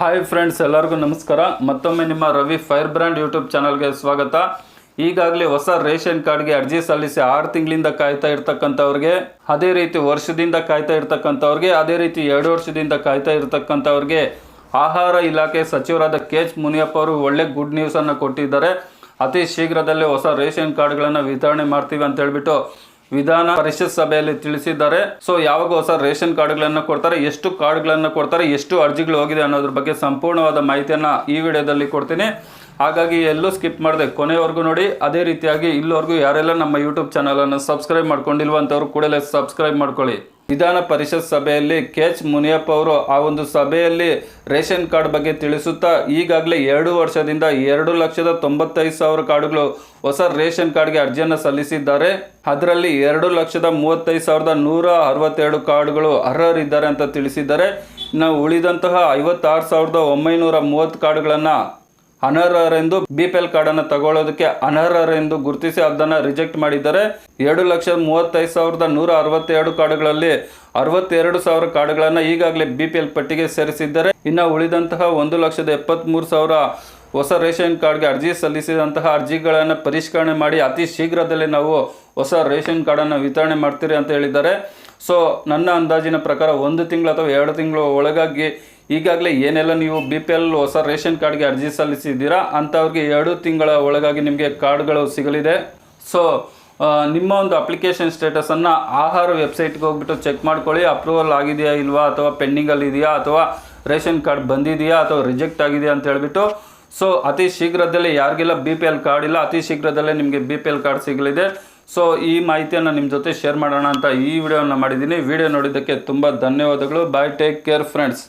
Hi friends ಎಲ್ಲರಿಗೂ ನಮಸ್ಕಾರ. ಮತ್ತೊಮ್ಮೆ ನಿಮ್ಮ ರವಿ ಫೈರ್ ಬ್ರ್ಯಾಂಡ್ ಯೂಟ್ಯೂಬ್ ಚಾನಲ್ಗೆ ಸ್ವಾಗತ. ಈಗಾಗಲೇ ಹೊಸ ರೇಷನ್ ಕಾರ್ಡ್ಗೆ ಅರ್ಜಿ ಸಲ್ಲಿಸಿ ಆರು ತಿಂಗಳಿಂದ ಕಾಯ್ತಾ ಇರ್ತಕ್ಕಂಥವ್ರಿಗೆ, ಅದೇ ರೀತಿ ವರ್ಷದಿಂದ ಕಾಯ್ತಾ ಇರ್ತಕ್ಕಂಥವ್ರಿಗೆ, ಅದೇ ರೀತಿ ಎರಡು ವರ್ಷದಿಂದ ಕಾಯ್ತಾ ಇರ್ತಕ್ಕಂಥವ್ರಿಗೆ ಆಹಾರ ಇಲಾಖೆ ಸಚಿವರಾದ ಕೆ ಎಚ್ ಮುನಿಯಪ್ಪ ಅವರು ಒಳ್ಳೆ ಗುಡ್ ನ್ಯೂಸನ್ನು ಕೊಟ್ಟಿದ್ದಾರೆ. ಅತಿ ಶೀಘ್ರದಲ್ಲೇ ಹೊಸ ರೇಷನ್ ಕಾರ್ಡ್ಗಳನ್ನು ವಿತರಣೆ ಮಾಡ್ತೀವಿ ಅಂತ ಹೇಳ್ಬಿಟ್ಟು ವಿಧಾನ ಪರಿಷತ್ ಸಭೆಯಲ್ಲಿ ತಿಳಿಸಿದ್ದಾರೆ. ಸೊ ಯಾವಾಗ ಹೊಸ ರೇಷನ್ ಕಾರ್ಡ್ಗಳನ್ನು ಕೊಡ್ತಾರೆ, ಎಷ್ಟು ಕಾರ್ಡ್ಗಳನ್ನು ಕೊಡ್ತಾರೆ, ಎಷ್ಟು ಅರ್ಜಿಗಳು ಹೋಗಿದೆ ಅನ್ನೋದ್ರ ಬಗ್ಗೆ ಸಂಪೂರ್ಣವಾದ ಮಾಹಿತಿಯನ್ನು ಈ ವಿಡಿಯೋದಲ್ಲಿ ಕೊಡ್ತೀನಿ. ಹಾಗಾಗಿ ಎಲ್ಲೂ ಸ್ಕಿಪ್ ಮಾಡಿದೆ ಕೊನೆವರೆಗೂ ನೋಡಿ. ಅದೇ ರೀತಿಯಾಗಿ ಇಲ್ಲಿವರೆಗೂ ಯಾರೆಲ್ಲ ನಮ್ಮ ಯೂಟ್ಯೂಬ್ ಚಾನಲನ್ನು ಸಬ್ಸ್ಕ್ರೈಬ್ ಮಾಡ್ಕೊಂಡಿಲ್ವಂಥವ್ರು ಕೂಡಲೇ ಸಬ್ಸ್ಕ್ರೈಬ್ ಮಾಡ್ಕೊಳ್ಳಿ. ವಿಧಾನ ಪರಿಷತ್ ಸಭೆಯಲ್ಲಿ ಕೆ ಎಚ್ ಮುನಿಯಪ್ಪ ಅವರು ಆ ಒಂದು ಸಭೆಯಲ್ಲಿ ರೇಷನ್ ಕಾರ್ಡ್ ಬಗ್ಗೆ ತಿಳಿಸುತ್ತಾ ಈಗಾಗಲೇ ಎರಡು ವರ್ಷದಿಂದ ಎರಡು ಲಕ್ಷದ ತೊಂಬತ್ತೈದು ಸಾವಿರ ಕಾರ್ಡುಗಳು ಹೊಸ ರೇಷನ್ ಕಾರ್ಡ್ಗೆ ಅರ್ಜಿಯನ್ನು ಸಲ್ಲಿಸಿದ್ದಾರೆ. ಅದರಲ್ಲಿ ಎರಡು ಲಕ್ಷದ ಮೂವತ್ತೈದು ಸಾವಿರದ ನೂರ ಅರವತ್ತೆರಡು ಕಾರ್ಡ್ಗಳು ಅರ್ಹರಿದ್ದಾರೆ ಅಂತ ತಿಳಿಸಿದ್ದಾರೆ. ಇನ್ನು ಉಳಿದಂತಹ ಐವತ್ತಾರು ಸಾವಿರದ ಒಂಬೈನೂರ ಮೂವತ್ತು ಕಾರ್ಡ್ಗಳನ್ನು ಅನರ್ಹರೆಂದು ಬಿ ಪಿ ಎಲ್ ಕಾರ್ಡನ್ನು ತಗೊಳ್ಳೋದಕ್ಕೆ ಅನರ್ಹರೆಂದು ಗುರುತಿಸಿ ಅದನ್ನು ರಿಜೆಕ್ಟ್ ಮಾಡಿದ್ದಾರೆ. ಎರಡು ಲಕ್ಷ ಮೂವತ್ತೈದು ಸಾವಿರದ ನೂರ ಅರವತ್ತೆರಡು ಕಾರ್ಡುಗಳಲ್ಲಿ ಅರವತ್ತೆರಡು ಸಾವಿರ ಕಾರ್ಡುಗಳನ್ನು ಈಗಾಗಲೇ ಬಿ ಪಿ ಎಲ್ ಪಟ್ಟಿಗೆ ಸೇರಿಸಿದ್ದಾರೆ. ಇನ್ನು ಉಳಿದಂತಹ ಒಂದು ಲಕ್ಷದ ಎಪ್ಪತ್ತ್ಮೂರು ಸಾವಿರ ಹೊಸ ರೇಷನ್ ಕಾರ್ಡ್ಗೆ ಅರ್ಜಿ ಸಲ್ಲಿಸಿದಂತಹ ಅರ್ಜಿಗಳನ್ನು ಪರಿಷ್ಕರಣೆ ಮಾಡಿ ಅತಿ ಶೀಘ್ರದಲ್ಲೇ ನಾವು ಹೊಸ ರೇಷನ್ ಕಾರ್ಡನ್ನು ವಿತರಣೆ ಮಾಡ್ತೀರಿ ಅಂತ ಹೇಳಿದ್ದಾರೆ. ಸೊ, ನನ್ನ ಅಂದಾಜಿನ ಪ್ರಕಾರ ಒಂದು ತಿಂಗಳು ಅಥವಾ ಎರಡು ತಿಂಗಳು ಒಳಗಾಗಿ ಈಗಾಗಲೇ ಏನೆಲ್ಲ ನೀವು ಬಿ ಪಿ ಎಲ್ ಹೊಸ ರೇಷನ್ ಕಾರ್ಡ್ಗೆ ಅರ್ಜಿ ಸಲ್ಲಿಸಿದ್ದೀರಾ ಅಂಥವ್ರಿಗೆ ಎರಡು ತಿಂಗಳ ಒಳಗಾಗಿ ನಿಮಗೆ ಕಾರ್ಡ್ಗಳು ಸಿಗಲಿದೆ. ಸೊ ನಿಮ್ಮ ಒಂದು ಅಪ್ಲಿಕೇಶನ್ ಸ್ಟೇಟಸನ್ನು ಆಹಾರ ವೆಬ್ಸೈಟ್ಗೆ ಹೋಗ್ಬಿಟ್ಟು ಚೆಕ್ ಮಾಡ್ಕೊಳ್ಳಿ. ಅಪ್ರೂವಲ್ ಆಗಿದೆಯಾ ಇಲ್ವಾ ಅಥವಾ ಪೆಂಡಿಂಗಲ್ಲಿ ಇದೆಯಾ ಅಥವಾ ರೇಷನ್ ಕಾರ್ಡ್ ಬಂದಿದೆಯಾ ಅಥವಾ ರಿಜೆಕ್ಟ್ ಆಗಿದೆಯಾ ಅಂತ ಹೇಳಿಬಿಟ್ಟು. ಸೊ ಅತಿ ಶೀಘ್ರದಲ್ಲೇ ಯಾರಿಗೆಲ್ಲ ಬಿ ಪಿ ಎಲ್ ಕಾರ್ಡ್ ಇಲ್ಲ, ಅತಿ ಶೀಘ್ರದಲ್ಲೇ ನಿಮಗೆ ಬಿ ಪಿ ಎಲ್ ಕಾರ್ಡ್ ಸಿಗಲಿದೆ. ಸೊ ಈ ಮಾಹಿತಿಯನ್ನು ನಿಮ್ಮ ಜೊತೆ ಶೇರ್ ಮಾಡೋಣ ಅಂತ ಈ ವಿಡಿಯೋನ ಮಾಡಿದ್ದೀನಿ. ವಿಡಿಯೋ ನೋಡಿದ್ದಕ್ಕೆ ತುಂಬ ಧನ್ಯವಾದಗಳು. Bye take care friends